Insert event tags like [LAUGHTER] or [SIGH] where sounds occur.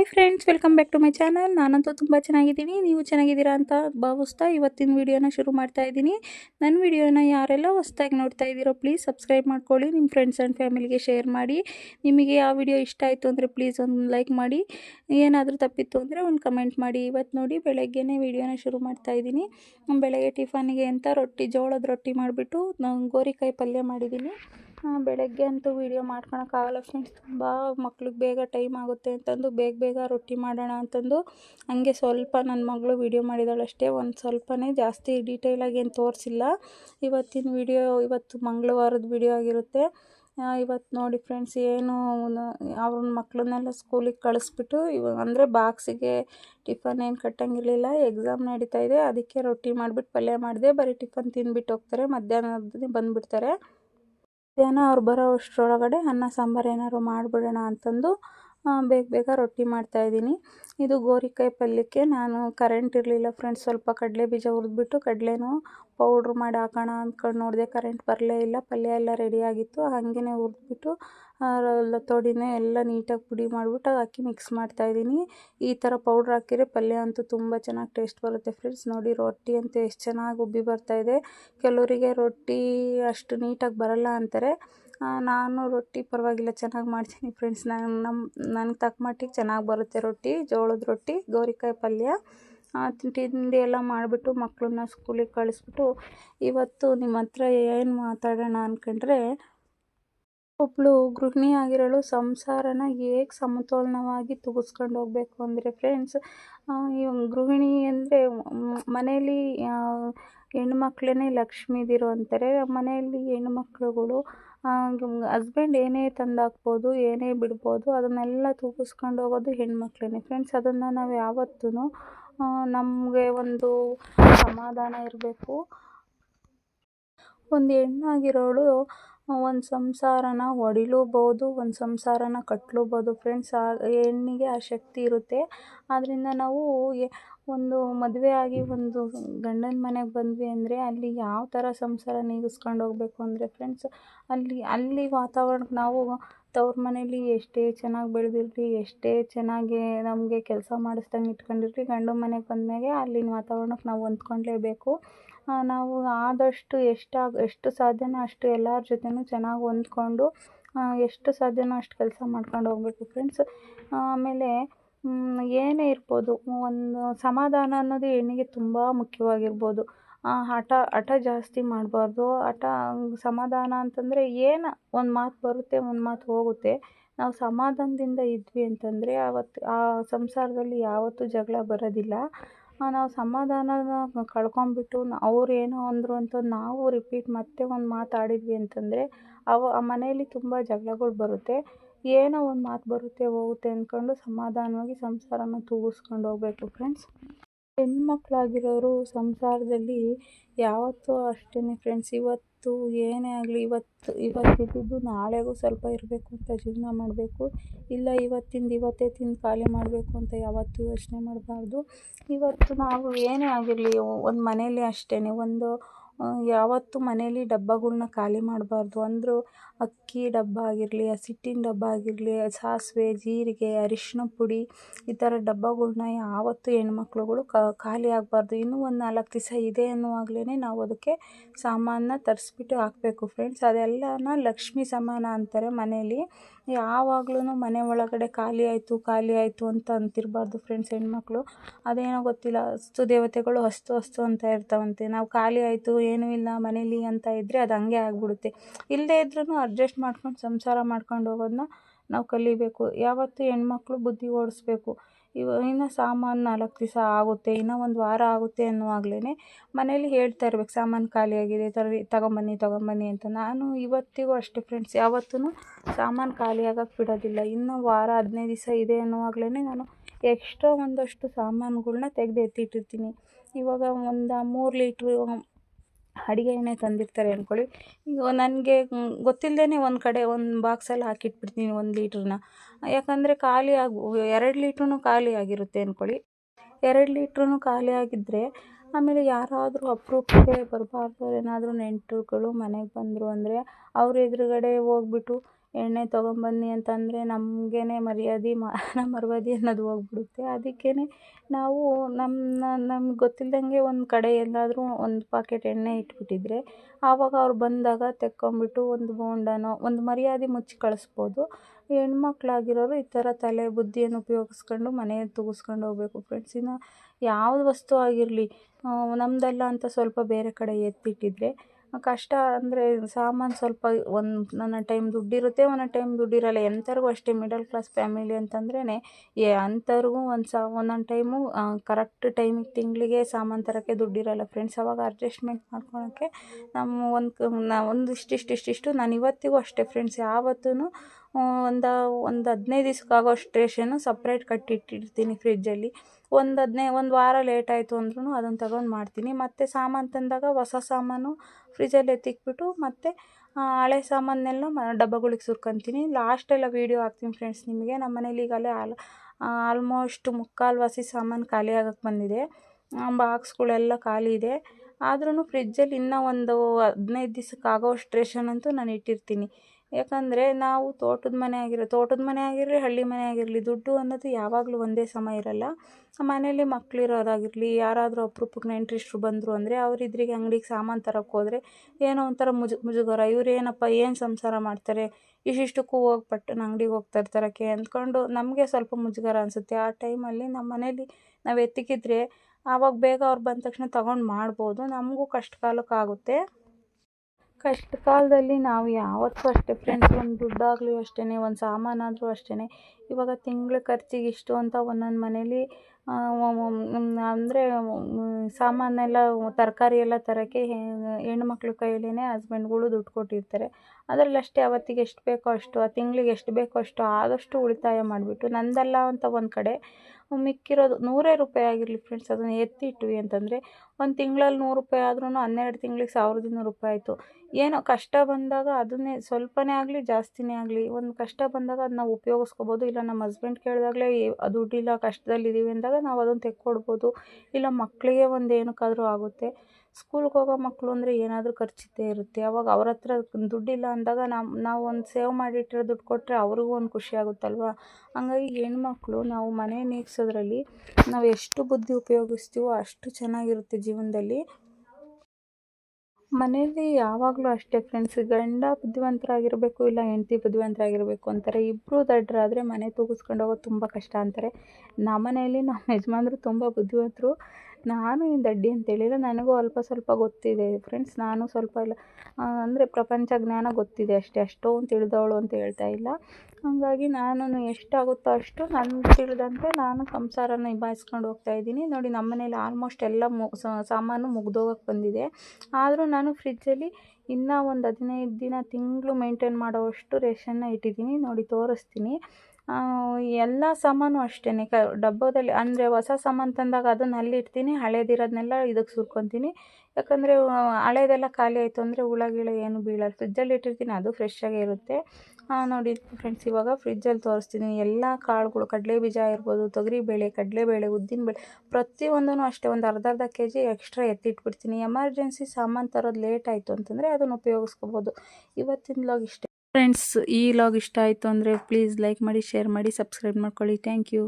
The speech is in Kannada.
Hey friends welcome back to my channel ನಾನಂತೂ ತುಂಬ ಚೆನ್ನಾಗಿದ್ದೀನಿ. ನೀವು ಚೆನ್ನಾಗಿದ್ದೀರಾ ಅಂತ ಭಾವಿಸ್ತಾ ಇವತ್ತಿನ ವಿಡಿಯೋನ ಶುರು ಮಾಡ್ತಾ ಇದ್ದೀನಿ. ನನ್ನ ವಿಡಿಯೋನ ಯಾರೆಲ್ಲ ಹೊಸ್ದಾಗಿ ನೋಡ್ತಾ ಇದ್ದೀರೋ ಪ್ಲೀಸ್ ಸಬ್ಸ್ಕ್ರೈಬ್ ಮಾಡ್ಕೊಳ್ಳಿ. ನಿಮ್ಮ ಫ್ರೆಂಡ್ಸ್ ಆ್ಯಂಡ್ ಫ್ಯಾಮಿಲಿಗೆ ಶೇರ್ ಮಾಡಿ. ನಿಮಗೆ ಆ ವಿಡಿಯೋ ಇಷ್ಟ ಆಯಿತು ಅಂದರೆ ಪ್ಲೀಸ್ ಒಂದು ಲೈಕ್ ಮಾಡಿ. ಏನಾದರೂ ತಪ್ಪಿತ್ತು ಅಂದರೆ ಒಂದು ಕಮೆಂಟ್ ಮಾಡಿ. ಇವತ್ತು ನೋಡಿ ಬೆಳಗ್ಗೆನೇ ವಿಡಿಯೋನ ಶುರು ಮಾಡ್ತಾ ಇದ್ದೀನಿ. ಬೆಳಗ್ಗೆ ಟಿಫನಿಗೆ ಅಂತ ರೊಟ್ಟಿ, ಜೋಳದ ರೊಟ್ಟಿ ಮಾಡಿಬಿಟ್ಟು, ನಾನು ಗೋರಿಕಾಯಿ ಪಲ್ಯ ಮಾಡಿದ್ದೀನಿ. ಬೆಳಗ್ಗೆ ಅಂತೂ ವೀಡಿಯೋ ಮಾಡ್ಕೊಳಕ್ಕಾಗಲ್ಲ ಫ್ರೆಂಡ್ಸ್ ತುಂಬ ಮಕ್ಳಿಗೆ ಬೇಗ ಟೈಮ್ ಆಗುತ್ತೆ ಅಂತಂದು, ಬೇಗ ಬೇಗ ರೊಟ್ಟಿ ಮಾಡೋಣ ಅಂತಂದು. ಹಂಗೆ ಸ್ವಲ್ಪ ನನ್ನ ಮಗಳು ವೀಡಿಯೋ ಮಾಡಿದಾಳಷ್ಟೇ ಒಂದು ಸ್ವಲ್ಪನೇ ಜಾಸ್ತಿ ಡೀಟೇಲಾಗಿ ಏನು ತೋರಿಸಿಲ್ಲ. ಇವತ್ತಿನ ವೀಡಿಯೋ ಇವತ್ತು ಮಂಗಳವಾರದ ವೀಡಿಯೋ ಆಗಿರುತ್ತೆ. ಇವತ್ತು ನೋಡಿ ಫ್ರೆಂಡ್ಸ್ ಏನು ಅವ್ರ ಮಕ್ಕಳನ್ನೆಲ್ಲ ಸ್ಕೂಲಿಗೆ ಕಳಿಸ್ಬಿಟ್ಟು ಇವಾಗ ಅಂದರೆ ಬಾಕ್ಸಿಗೆ ಟಿಫನ್ ಏನು ಕಟ್ಟಂಗಿರಲಿಲ್ಲ ಎಕ್ಸಾಮ್ ನಡೀತಾ ಇದೆ, ಅದಕ್ಕೆ ರೊಟ್ಟಿ ಮಾಡಿಬಿಟ್ಟು ಪಲ್ಯ ಮಾಡಿದೆ, ಬರೀ ಟಿಫನ್ ತಿಂದ್ಬಿಟ್ಟು ಹೋಗ್ತಾರೆ ಮಧ್ಯಾಹ್ನ ಬಂದುಬಿಡ್ತಾರೆ. ಮಧ್ಯಾಹ್ನ ಅವ್ರು ಬರೋ ಅಷ್ಟರೊಳಗಡೆ ಅನ್ನ ಸಾಂಬಾರು ಏನಾದ್ರು ಮಾಡಿಬಿಡೋಣ ಅಂತಂದು ಬೇಗ ಬೇಗ ರೊಟ್ಟಿ ಮಾಡ್ತಾಯಿದ್ದೀನಿ ಇದು ಗೋರಿಕಾಯಿ ಪಲ್ಯಕ್ಕೆ ನಾನು ಕರೆಂಟ್ ಇರಲಿಲ್ಲ ಫ್ರೆಂಡ್ಸ್ ಸ್ವಲ್ಪ ಕಡಲೆ ಬೀಜ ಹುರಿದ್ಬಿಟ್ಟು ಕಡಲೆನೂ ಪೌಡ್ರ್ ಮಾಡಿ ಹಾಕೋಣ ಅಂದ್ಕೊಂಡು ನೋಡಿದೆ ಕರೆಂಟ್ ಬರಲೇ ಇಲ್ಲ, ಪಲ್ಯ ಎಲ್ಲ ರೆಡಿಯಾಗಿತ್ತು ಹಾಗೇ ಹುರಿದ್ಬಿಟ್ಟು ತೊಡಿನೇ ಎಲ್ಲ ನೀಟಾಗಿ ಪುಡಿ ಮಾಡಿಬಿಟ್ಟು ಹಾಕಿ ಮಿಕ್ಸ್ ಮಾಡ್ತಾಯಿದ್ದೀನಿ ಈ ಥರ ಪೌಡ್ರ್ ಹಾಕಿದರೆ ಪಲ್ಯ ಅಂತೂ ತುಂಬ ಚೆನ್ನಾಗಿ ಟೇಸ್ಟ್ ಬರುತ್ತೆ ಫ್ರೆಂಡ್ಸ್ ನೋಡಿ ರೊಟ್ಟಿ ಅಂತೂ ಎಷ್ಟು ಚೆನ್ನಾಗಿ ಉಬ್ಬಿ ಬರ್ತಾಯಿದೆ ಕೆಲವರಿಗೆ ರೊಟ್ಟಿ ಅಷ್ಟು ನೀಟಾಗಿ ಬರಲ್ಲ ಅಂತಾರೆ. ನಾನು ರೊಟ್ಟಿ ಪರವಾಗಿಲ್ಲ, ಚೆನ್ನಾಗಿ ಮಾಡ್ತೀನಿ ಫ್ರೆಂಡ್ಸ್ ನಾನು ನಮ್ಮ ನನಗೆ ತಕ್ಕ ಮಟ್ಟಿಗೆ ಚೆನ್ನಾಗಿ ಬರುತ್ತೆ ರೊಟ್ಟಿ, ಜೋಳದ ರೊಟ್ಟಿ, ಗೋರಿಕಾಯಿ ಪಲ್ಯ. ತಿಂಡಿ ಎಲ್ಲ ಮಾಡಿಬಿಟ್ಟು ಮಕ್ಕಳನ್ನ ಸ್ಕೂಲಿಗೆ ಕಳಿಸ್ಬಿಟ್ಟು ಇವತ್ತು ನಿಮ್ಮ ಹತ್ರ ಏನು ಮಾತಾಡೋಣ ಅಂದ್ಕೊಂಡ್ರೆ ಒಬ್ಬಳು ಗೃಹಿಣಿ ಆಗಿರೋಳು ಸಂಸಾರನ ಹೇಗೆ ಸಮತೋಲನವಾಗಿ ತುಗಿಸ್ಕೊಂಡು ಹೋಗಬೇಕು ಅಂದರೆ ಫ್ರೆಂಡ್ಸ್ ಈ ಗೃಹಿಣಿ ಅಂದರೆ ಮನೆಯಲ್ಲಿ ಹೆಣ್ಮಕ್ಳೇ ಲಕ್ಷ್ಮೀದಿರು ಅಂತಾರೆ. ಮನೆಯಲ್ಲಿ ಹೆಣ್ಣು ಹೆಣ್ಮಕ್ಳುಗಳು ಹಸ್ಬೆಂಡ್ ಏನೇ ತಂದಾಕ್ಬೋದು, ಏನೇ ಬಿಡ್ಬೋದು, ಅದನ್ನೆಲ್ಲ ತೂಗಿಸ್ಕೊಂಡು ಹೋಗೋದು ಹೆಣ್ಮಕ್ಳೇ ಫ್ರೆಂಡ್ಸ್ ಅದನ್ನು ನಾವು ಯಾವತ್ತೂ ನಮಗೆ ಒಂದು ಸಮಾಧಾನ ಇರಬೇಕು. ಒಂದು ಹೆಣ್ಣಾಗಿರೋಳು ಒಂದು ಸಂಸಾರನ ಒಡಿಲೂಬೋದು, ಒಂದು ಸಂಸಾರನ ಕಟ್ಲೂಬೋದು. ಫ್ರೆಂಡ್ಸ್ ಆ, ಹೆಣ್ಣಿಗೆ ಆ ಶಕ್ತಿ ಇರುತ್ತೆ. ಆದ್ದರಿಂದ ನಾವು ಒಂದು ಮದುವೆ ಆಗಿ ಒಂದು ಗಂಡನ ಮನೆಗೆ ಬಂದ್ವಿ ಅಂದರೆ ಅಲ್ಲಿ ಯಾವ ಥರ ಸಂಸಾರ ನೀಗಿಸ್ಕೊಂಡು ಹೋಗಬೇಕು ಅಂದರೆ ಫ್ರೆಂಡ್ಸ್ ಅಲ್ಲಿ ಅಲ್ಲಿ ವಾತಾವರಣಕ್ಕೆ ನಾವು ತವ್ರ ಮನೇಲಿ ಎಷ್ಟೇ ಚೆನ್ನಾಗಿ ಬೆಳೆದಿರಲಿ ಎಷ್ಟೇ ಚೆನ್ನಾಗಿ ನಮಗೆ ಕೆಲಸ ಮಾಡಿಸ್ದಂಗೆ ಇಟ್ಕೊಂಡಿರಲಿ ಗಂಡನ ಮನೆಗೆ ಬಂದಮೇಲೆ ಅಲ್ಲಿನ ವಾತಾವರಣಕ್ಕೆ ನಾವು ಹೊಂದ್ಕೊಳ್ಲೇಬೇಕು ನಾವು ಆದಷ್ಟು ಎಷ್ಟಾಗ ಎಷ್ಟು ಸಾಧ್ಯನೋ ಅಷ್ಟು ಎಲ್ಲರ ಜೊತೆನೂ ಚೆನ್ನಾಗಿ ಹೊಂದ್ಕೊಂಡು ಎಷ್ಟು ಸಾಧ್ಯನೋ ಅಷ್ಟು ಕೆಲಸ ಮಾಡ್ಕೊಂಡು ಹೋಗಬೇಕು ಫ್ರೆಂಡ್ಸ್ ಆಮೇಲೆ ಏನೇ ಇರ್ಬೋದು. ಒಂದು ಸಮಾಧಾನ ಅನ್ನೋದು ಹೆಣ್ಣಿಗೆ ತುಂಬ ಮುಖ್ಯವಾಗಿರ್ಬೋದು. ಹಠ ಹಠ ಜಾಸ್ತಿ ಮಾಡಬಾರ್ದು. ಹಠ, ಸಮಾಧಾನ ಅಂತಂದರೆ ಏನು ಒಂದು ಮಾತು ಬರುತ್ತೆ, ಒಂದು ಮಾತು ಹೋಗುತ್ತೆ. ನಾವು ಸಮಾಧಾನದಿಂದ ಇದ್ವಿ ಅಂತಂದರೆ ಆವತ್ತು ಆ ಸಂಸಾರದಲ್ಲಿ ಯಾವತ್ತೂ ಜಗಳ ಬರೋದಿಲ್ಲ. ನಾವು ಸಮಾಧಾನನ ಕಳ್ಕೊಂಬಿಟ್ಟು ಅವ್ರು ಏನೋ ಅಂದರು ಅಂತ ನಾವು ರಿಪೀಟ್ ಮತ್ತೆ ಒಂದು ಮಾತಾಡಿದ್ವಿ ಅಂತಂದರೆ ಅವ, ಆ ಮನೆಯಲ್ಲಿ ತುಂಬ ಜಗಳಗಳು ಬರುತ್ತೆ. ಏನೋ ಒಂದು ಮಾತು ಬರುತ್ತೆ, ಹೋಗುತ್ತೆ ಅಂದ್ಕೊಂಡು ಸಮಾಧಾನವಾಗಿ ಸಂಸಾರನ ತೂಗಿಸ್ಕೊಂಡು ಹೋಗ್ಬೇಕು ಫ್ರೆಂಡ್ಸ್ ಹೆಣ್ಮಕ್ಳಾಗಿರೋರು ಸಂಸಾರದಲ್ಲಿ ಯಾವತ್ತೂ ಅಷ್ಟೇ ಫ್ರೆಂಡ್ಸ್ ಇವತ್ತು ಏನೇ ಆಗಲಿ, ಇವತ್ತು, ಇವತ್ತಿದ್ದು ನಾಳೆಗೂ ಸ್ವಲ್ಪ ಇರಬೇಕು ಅಂತ ಜೀವನ ಮಾಡಬೇಕು. ಇಲ್ಲ ಇವತ್ತಿಂದ ಇವತ್ತೇ ತಿಂದು ಖಾಲಿ ಮಾಡಬೇಕು ಅಂತ ಯಾವತ್ತೂ ಯೋಚನೆ ಮಾಡಬಾರ್ದು. ಇವತ್ತು ನಾವು ಏನೇ ಆಗಿರಲಿ, ಒಂದು ಮನೇಲಿ ಅಷ್ಟೇ ಒಂದು ಯಾವತ್ತೂ ಮನೇಲಿ ಡಬ್ಬಗಳ್ನ ಖಾಲಿ ಮಾಡಬಾರ್ದು. ಅಂದರೂ ಅಕ್ಕಿ ಡಬ್ಬ ಆಗಿರಲಿ, ಹಸಿಟ್ಟಿನ ಡಬ್ಬ ಆಗಿರಲಿ, ಸಾಸಿವೆ, ಜೀರಿಗೆ ಅರಿಶಿನ ಪುಡಿ ಈ ಥರ ಡಬ್ಬಗಳ್ನ ಯಾವತ್ತೂ ಹೆಣ್ಮಕ್ಳುಗಳು ಖಾಲಿ ಆಗಬಾರ್ದು. ಇನ್ನೂ ಒಂದು ನಾಲ್ಕು ದಿವಸ ಇದೆ ಅನ್ನುವಾಗಲೇ ನಾವು ಅದಕ್ಕೆ ಸಾಮಾನನ್ನ ತರಿಸ್ಬಿಟ್ಟು ಹಾಕಬೇಕು. ಫ್ರೆಂಡ್ಸ್, ಅದೆಲ್ಲನ ಲಕ್ಷ್ಮಿ ಸಮಾನ ಅಂತಾರೆ ಮನೇಲಿ ಯಾವಾಗ್ಲೂ ಮನೆ ಒಳಗಡೆ ಖಾಲಿ ಆಯಿತು ಖಾಲಿ ಆಯಿತು ಅಂತ ಅಂತಿರಬಾರ್ದು ಫ್ರೆಂಡ್ಸ್ ಹೆಣ್ಮಕ್ಳು. ಅದೇನೋ ಗೊತ್ತಿಲ್ಲ ಅಸ್ತು ದೇವತೆಗಳು ಅಷ್ಟು ಅಷ್ಟು ಅಂತ ಇರ್ತಾವಂತೆ. ನಾವು ಖಾಲಿ ಆಯಿತು, ಏನೂ ಇಲ್ಲ, ಮನೇಲಿ ಅಂತ ಇದ್ದರೆ ಅದು ಹಂಗೆ ಆಗಿಬಿಡುತ್ತೆ. ಇಲ್ಲದೇ ಇದ್ರೂ ಅಡ್ಜಸ್ಟ್ ಮಾಡ್ಕೊಂಡು, ಸಂಸಾರ ಮಾಡ್ಕೊಂಡು ಹೋಗೋದನ್ನ ನಾವು ಕಲಿಬೇಕು. ಯಾವತ್ತೂ ಹೆಣ್ಮಕ್ಳು ಬುದ್ಧಿ ಓಡಿಸ್ಬೇಕು. ಇವ ಇನ್ನು ಸಾಮಾನು ನಾಲ್ಕು ದಿವಸ ಆಗುತ್ತೆ, ಇನ್ನೂ ಒಂದು ವಾರ ಆಗುತ್ತೆ ಅನ್ನುವಾಗಲೇ ಮನೇಲಿ ಹೇಳ್ತಾ ಇರ್ಬೇಕು, ಸಾಮಾನು ಖಾಲಿಯಾಗಿದೆ ತರ್ರಿ, ತಗೊಂಬನ್ನಿ ತಗೊಂಬನ್ನಿ ಅಂತ. ನಾನು ಇವತ್ತಿಗೂ ಅಷ್ಟೇ ಫ್ರೆಂಡ್ಸ್ ಯಾವತ್ತೂ ಸಾಮಾನು ಖಾಲಿಯಾಗಕ್ಕೆ ಬಿಡೋದಿಲ್ಲ. ಇನ್ನೂ ವಾರ ಹದಿನೈದು ದಿವಸ ಇದೆ ಅನ್ನುವಾಗಲೇ ನಾನು ಎಕ್ಸ್ಟ್ರಾ ಒಂದಷ್ಟು ಸಾಮಾನುಗಳನ್ನ ತೆಗೆದು ಎತ್ತಿಟ್ಟಿರ್ತೀನಿ. ಇವಾಗ ಒಂದು ಮೂರು ಲೀಟ್ರು ಅಡುಗೆ ಎಣ್ಣೆ ತಂದಿರ್ತಾರೆ ಅಂದ್ಕೊಳ್ಳಿ ಈಗ ನನಗೆ ಗೊತ್ತಿಲ್ಲದೇ ಒಂದು ಕಡೆ ಒಂದು ಬಾಕ್ಸಲ್ಲಿ ಹಾಕಿಟ್ಬಿಡ್ತೀನಿ ಒಂದು ಲೀಟ್ರನ್ನ. ಯಾಕಂದರೆ ಖಾಲಿ ಆಗಿ ಎರಡು ಲೀಟ್ರೂ ಖಾಲಿ ಆಗಿರುತ್ತೆ ಅಂದ್ಕೊಳ್ಳಿ ಎರಡು ಲೀಟ್ರೂ ಖಾಲಿ ಆಗಿದ್ದರೆ ಆಮೇಲೆ ಯಾರಾದರೂ ಅಪರೂಪಕ್ಕೆ ಬರಬಾರ್ದು ಏನಾದರೂ ನೆಂಟರುಗಳು ಮನೆಗೆ ಬಂದರು ಅಂದರೆ ಅವ್ರ ಎದುರುಗಡೆ ಹೋಗ್ಬಿಟ್ಟು ಎಣ್ಣೆ ತೊಗೊಂಬನ್ನಿ ಅಂತಂದರೆ ನಮಗೇನೆ ಮರ್ಯಾದೆ ಮಾನ [LAUGHS] ಮರ್ಯಾದೆ ಅನ್ನೋದು ಹೋಗ್ಬಿಡುತ್ತೆ. ಅದಕ್ಕೇ ನಾವು ನಮ್ಮ ನಮ್ಗೆ ಗೊತ್ತಿಲ್ದಂಗೆ ಒಂದು ಕಡೆ ಎಲ್ಲಾದರೂ ಒಂದು ಪಾಕೆಟ್ ಎಣ್ಣೆ ಇಟ್ಬಿಟ್ಟಿದ್ರೆ ಆವಾಗ ಅವ್ರು ಬಂದಾಗ ತೆಕ್ಕೊಂಬಿಟ್ಟು ಒಂದು ಬೋಂಡನೋ, ಒಂದು ಮರ್ಯಾದೆ ಮುಚ್ಚಿ ಕಳಿಸ್ಬೋದು. ಹೆಣ್ಮಕ್ಳಾಗಿರೋರು ಈ ಥರ ತಲೆ ಬುದ್ಧಿಯನ್ನು ಉಪಯೋಗಿಸ್ಕೊಂಡು ಮನೆ ತೂಗಿಸ್ಕೊಂಡು ಹೋಗ್ಬೇಕು ಫ್ರೆಂಡ್ಸ್. ಇನ್ನು ಯಾವ್ದು ವಸ್ತು ಆಗಿರಲಿ ನಮ್ಮದಲ್ಲ ಅಂತ ಸ್ವಲ್ಪ ಬೇರೆ ಕಡೆ ಎತ್ತಿಟ್ಟಿದ್ರೆ ಕಷ್ಟ ಅಂದರೆ ಸಾಮಾನು ಸ್ವಲ್ಪ ಒಂದು ಒಂದೊಂದು ಟೈಮ್ ದುಡ್ಡಿರುತ್ತೆ ಒಂದೊಂದು ಟೈಮ್ ದುಡ್ಡಿರಲ್ಲ ಎಂಥರಿಗೂ ಅಷ್ಟೇ ಮಿಡಲ್ ಕ್ಲಾಸ್ ಫ್ಯಾಮಿಲಿ ಅಂತಂದ್ರೇ ಏ ಅಂಥವ್ರಿಗೂ ಒಂದು ಸಾ, ಒಂದೊಂದು ಟೈಮು ಕರೆಕ್ಟ್ ಟೈಮಿಗೆ ತಿಂಗಳಿಗೆ ಸಾಮಾನು ತರೋಕ್ಕೆ ದುಡ್ಡಿರಲ್ಲ ಫ್ರೆಂಡ್ಸ್ ಅವಾಗ ಅಡ್ಜಸ್ಟ್ಮೆಂಟ್ ಮಾಡ್ಕೊಳೋಕ್ಕೆ ನಮ್ಮ ಒಂದು ನಾ ಒಂದಿಷ್ಟು ಇಷ್ಟು ಇಷ್ಟಿಷ್ಟು ನಾನು ಇವತ್ತಿಗೂ ಅಷ್ಟೇ ಫ್ರೆಂಡ್ಸ್ ಯಾವತ್ತೂ ಒಂದು ಒಂದು ಹದಿನೈದು ದಿವ್ಸಕ್ಕಾಗೋಷ್ಟು ರೇಷನ್ನು ಸಪ್ರೇಟ್ ಕಟ್ಟಿಟ್ಟಿರ್ತೀನಿ ಫ್ರಿಜ್ಜಲ್ಲಿ. ಒಂದು ಹದಿನೈದು ಒಂದು ವಾರ ಲೇಟ್ ಆಯಿತು ಅಂದ್ರೂ ಅದನ್ನು ತಗೊಂಡು ಮಾಡ್ತೀನಿ. ಮತ್ತು ಸಾಮಾನು ತಂದಾಗ ಹೊಸ ಸಾಮಾನು ಫ್ರಿಜ್ಜಲ್ಲಿ ಎತ್ತಿಕ್ಬಿಟ್ಟು ಮತ್ತು ಹಳೆ ಸಾಮಾನೆಲ್ಲ ಮ, ಡಬ್ಬಗಳಿಗೆ ಸುರ್ಕೊಂತೀನಿ. ಲಾಸ್ಟೆಲ್ಲ ವೀಡಿಯೋ ಹಾಕ್ತೀನಿ ಫ್ರೆಂಡ್ಸ್ ನಿಮಗೆ. ನಮ್ಮ ಮನೇಲಿ ಈಗಲೇ ಆಲ್ ಆಲ್ಮೋಸ್ಟ್ ಮುಕ್ಕಾಲು ವಾಸಿ ಸಾಮಾನು ಖಾಲಿ ಆಗಕ್ಕೆ ಬಂದಿದೆ. ಬಾಕ್ಸ್ಗಳೆಲ್ಲ ಖಾಲಿ ಇದೆ. ಆದ್ರೂ ಫ್ರಿಜ್ಜಲ್ಲಿ ಇನ್ನೂ ಒಂದು ಹದಿನೈದು ದಿವ್ಸಕ್ಕೆ ಸ್ಟ್ರೇಷನ್ ರೇಷನ್ ಅಂತೂ ನಾನು ಇಟ್ಟಿರ್ತೀನಿ. ಯಾಕಂದರೆ ನಾವು ತೋಟದ ಮನೆ ಆಗಿರೋ, ತೋಟದ ಮನೆ ಆಗಿರಲಿ, ಹಳ್ಳಿ ಮನೆ ಆಗಿರಲಿ, ದುಡ್ಡು ಅನ್ನೋದು ಯಾವಾಗಲೂ ಒಂದೇ ಸಮ ಇರಲ್ಲ. ಮನೇಲಿ ಮಕ್ಳಿರೋದಾಗಿರಲಿ ಯಾರಾದರೂ ಅಪ್ರೂಪಕ್ಕೆ ನೆಂಟ್ರಿಷ್ಟರು ಬಂದರು ಅಂದರೆ ಅವ್ರು ಇದ್ರಿಗೆ ಅಂಗ್ಡಿಗೆ ಸಾಮಾನು ತರೋಕ್ಕೆ ಹೋದರೆ ಏನೋ ಒಂಥರ ಮುಜು, ಮುಜುಗರ, ಇವ್ರು ಏನಪ್ಪ, ಏನು ಸಂಸಾರ ಮಾಡ್ತಾರೆ? ಇಷ್ಟಿಷ್ಟಕ್ಕೂ ಹೋಗಿ ಪಟ್ಟಣ ಅಂಗಡಿಗೆ ಹೋಗ್ತಾರೆ ಅಂದ್ಕೊಂಡು ನಮಗೆ ಸ್ವಲ್ಪ ಮುಜುಗರ ಅನಿಸುತ್ತೆ. ಆ ಟೈಮಲ್ಲಿ ನಮ್ಮ ಮನೇಲಿ ನಾವು ಎತ್ತಿಕ್ಕಿದ್ರೆ ಆವಾಗ ಬೇಗ ಅವ್ರು ಬಂದ ತಕ್ಷಣ ತಗೊಂಡು ಮಾಡ್ಬೋದು. ನಮಗೂ ಕಷ್ಟ ಕಾಲಕ್ಕಾಗುತ್ತೆ ಕಷ್ಟ ಕಾಲದಲ್ಲಿ ನಾವು ಯಾವತ್ತೂ ಅಷ್ಟೇ ಫ್ರೆಂಡ್ಸ್ ಒಂದು ದುಡ್ಡಾಗಲಿ ಅಷ್ಟೇ ಒಂದು ಸಾಮಾನಾದರೂ ಅಷ್ಟೇ ಇವಾಗ ತಿಂಗಳ ಖರ್ಚಿಗೆ ಇಷ್ಟು ಅಂತ ಒಂದೊಂದು ಮನೇಲಿ ಅಂದರೆ ಸಾಮಾನೆಲ್ಲ, ತರಕಾರಿ ಎಲ್ಲ ತರೋಕ್ಕೆ ಹೆಣ್ಮಕ್ಳ ಕೈಯಲ್ಲೇ ಹಸ್ಬೆಂಡ್ಗಳು ದುಡ್ಡು ಕೊಟ್ಟಿರ್ತಾರೆ. ಅದರಲ್ಲಿ ಅಷ್ಟೇ ಅವತ್ತಿಗೆ ಎಷ್ಟು ಬೇಕೋ ಅಷ್ಟು, ಆ ತಿಂಗ್ಳಿಗೆ ಎಷ್ಟು ಬೇಕೋ ಅಷ್ಟು ಆದಷ್ಟು ಉಳಿತಾಯ ಮಾಡಿಬಿಟ್ಟು, ನಂದಲ್ಲ ಅಂತ ಒಂದು ಕಡೆ, ಮಿಕ್ಕಿರೋದು ನೂರೇ ರೂಪಾಯಿ ಆಗಿರಲಿ ಫ್ರೆಂಡ್ಸ್ ಅದನ್ನು ಎತ್ತಿಟ್ವಿ ಅಂತಂದರೆ ಒಂದು ತಿಂಗಳಲ್ಲಿ ನೂರು ರೂಪಾಯಿ ಆದ್ರೂ ಹನ್ನೆರಡು ತಿಂಗಳಿಗೆ ಸಾವಿರದ ಇನ್ನೂರು ರೂಪಾಯಿ ಆಯಿತು. ಏನೋ ಕಷ್ಟ ಬಂದಾಗ ಅದನ್ನೇ ಸ್ವಲ್ಪನೇ ಆಗಲಿ ಜಾಸ್ತಿನೇ ಆಗಲಿ ಒಂದು ಕಷ್ಟ ಬಂದಾಗ ಅದನ್ನ ನಾವು ಉಪಯೋಗಿಸ್ಕೋಬೋದು. ಇಲ್ಲ ನಮ್ಮ ಹಸ್ಬೆಂಡ್ ಕೇಳಿದಾಗಲೇ ದುಡ್ಡಿಲ್ಲ ಕಷ್ಟದಲ್ಲಿದ್ದೀವಿ ಅಂದಾಗ ನಾವು ಅದನ್ನು ತೆಕ್ಕೊಡ್ಬೋದು. ಇಲ್ಲ ಮಕ್ಕಳಿಗೆ ಒಂದು ಏನಕ್ಕಾದರೂ ಆಗುತ್ತೆ. ಸ್ಕೂಲ್ಗೆ ಹೋಗೋ ಮಕ್ಕಳು ಅಂದರೆ ಏನಾದರೂ ಖರ್ಚಿದ್ದೇ ಇರುತ್ತೆ. ಅವಾಗ ಅವ್ರ ಹತ್ರ ದುಡ್ಡಿಲ್ಲ ಅಂದಾಗ ನಮ್ಮ ನಾವು ಒಂದು ಸೇವ್ ಮಾಡಿಟ್ಟಿರೋ ದುಡ್ಡು ಕೊಟ್ಟರೆ ಅವ್ರಿಗೂ ಒಂದು ಖುಷಿ ಆಗುತ್ತಲ್ವ? ಹಂಗಾಗಿ ಹೆಣ್ಮಕ್ಳು ನಾವು ಮನೆ ನೀಗ್ಸೋದ್ರಲ್ಲಿ ನಾವು ಎಷ್ಟು ಬುದ್ಧಿ ಉಪಯೋಗಿಸ್ತೀವೋ ಅಷ್ಟು ಚೆನ್ನಾಗಿರುತ್ತೆ ಜೀವನದಲ್ಲಿ. ಮನೆಯಲ್ಲಿ ಯಾವಾಗಲೂ ಅಷ್ಟೇ ಫ್ರೆಂಡ್ಸ್ ಗಂಡ ಬುದ್ಧಿವಂತರಾಗಿರಬೇಕು ಇಲ್ಲ ಹೆಂಡತಿ ಬುದ್ಧಿವಂತರಾಗಿರಬೇಕು ಅಂತಾರೆ. ಇಬ್ಬರು ದಡ್ಡರಾದರೆ ಮನೆ ತೂಗಿಸ್ಕೊಂಡು ಹೋಗೋದು ತುಂಬ ಕಷ್ಟ ಅಂತಾರೆ. ನಮ್ಮ ಮನೆಯಲ್ಲಿ ನಮ್ಮ ಯಜಮಾನ್ರು ತುಂಬ ಬುದ್ಧಿವಂತರು. ನಾನು ಏನು ದಡ್ಡಿ ಅಂತೇಳಿಲ್ಲ ನನಗೂ ಅಲ್ಪ ಸ್ವಲ್ಪ ಗೊತ್ತಿದೆ ಫ್ರೆಂಡ್ಸ್ ನಾನು ಸ್ವಲ್ಪ ಎಲ್ಲ ಅಂದರೆ ಪ್ರಪಂಚ ಜ್ಞಾನ ಗೊತ್ತಿದೆ ಅಷ್ಟೇ ಅಷ್ಟೊಂದು ತಿಳಿದವಳು ಅಂತ ಹೇಳ್ತಾ ಇಲ್ಲ. ಹಾಗಾಗಿ ನಾನು ಎಷ್ಟಾಗುತ್ತೋ ಅಷ್ಟು ನನ್ನ ತಿಳಿದಂತೆ ನಾನು ಸಂಸಾರನ ನಿಭಾಯಿಸ್ಕೊಂಡು ಹೋಗ್ತಾ ಇದ್ದೀನಿ. ನೋಡಿ, ನಮ್ಮ ಮನೇಲಿ ಆಲ್ಮೋಸ್ಟ್ ಎಲ್ಲ ಮು ಸಾಮಾನು ಮುಗ್ದೋಗಕ್ಕೆ ಬಂದಿದೆ. ಆದರೂ ನಾನು ಫ್ರಿಜ್ಜಲ್ಲಿ ಇನ್ನೂ ಒಂದು ಹದಿನೈದು ದಿನ ತಿಂಗಳು ಮೇಂಟೈನ್ ಮಾಡೋವಷ್ಟು ರೇಷನ್ನ ಇಟ್ಟಿದ್ದೀನಿ. ನೋಡಿ, ತೋರಿಸ್ತೀನಿ. ಎಲ್ಲ ಸಾಮಾನು ಅಷ್ಟೇ ಕ, ಡಬ್ಬದಲ್ಲಿ ಅಂದರೆ ಹೊಸ ಸಾಮಾನು ತಂದಾಗ ಅದನ್ನು ಅಲ್ಲಿಡ್ತೀನಿ ಹಳೇದಿರೋದನ್ನೆಲ್ಲ ಇದಕ್ಕೆ ಸುರ್ಕೊತೀನಿ. ಯಾಕಂದರೆ ಹಳೇದೆಲ್ಲ ಖಾಲಿ ಆಯಿತು ಅಂದರೆ ಹುಳ, ಗಿಳ ಏನು ಬೀಳಲ್ಲ. ಫ್ರಿಜ್ಜಲ್ಲಿ ಇಟ್ಟಿರ್ತೀನಿ, ಅದು ಫ್ರೆಶ್ಶಾಗೇ ಇರುತ್ತೆ. ನೋಡಿ ಫ್ರೆಂಡ್ಸ್ ಇವಾಗ ಫ್ರಿಜ್ಜಲ್ಲಿ ತೋರಿಸ್ತೀನಿ. ಎಲ್ಲ ಕಾಳುಗಳು ಕಡಲೆ ಬೀಜ ಇರ್ಬೋದು ತೊಗರಿಬೇಳೆ, ಕಡಲೆಬೇಳೆ ಉದ್ದಿನಬೇಳೆ ಪ್ರತಿಯೊಂದೂ ಅಷ್ಟೇ. ಒಂದು ಅರ್ಧ ಅರ್ಧ ಕೆ ಜಿ ಎಕ್ಸ್ಟ್ರಾ ಎತ್ತಿಟ್ಬಿಡ್ತೀನಿ. ಎಮರ್ಜೆನ್ಸಿ ಸಾಮಾನು ತರೋದು ಲೇಟ್ ಆಯಿತು ಅಂತಂದರೆ ಅದನ್ನು ಉಪಯೋಗಿಸ್ಕೋಬೋದು. ಇವತ್ತಿನ ಲಾಗ್ ಇಷ್ಟೇ. ಫ್ರೆಂಡ್ಸ್ ಈ ಲಾಗ್ ಇಷ್ಟ ಆಯಿತು ಅಂದರೆ ಪ್ಲೀಸ್ ಲೈಕ್ ಮಾಡಿ ಶೇರ್ ಮಾಡಿ ಸಬ್ಸ್ಕ್ರೈಬ್ ಮಾಡ್ಕೊಳ್ಳಿ. Thank you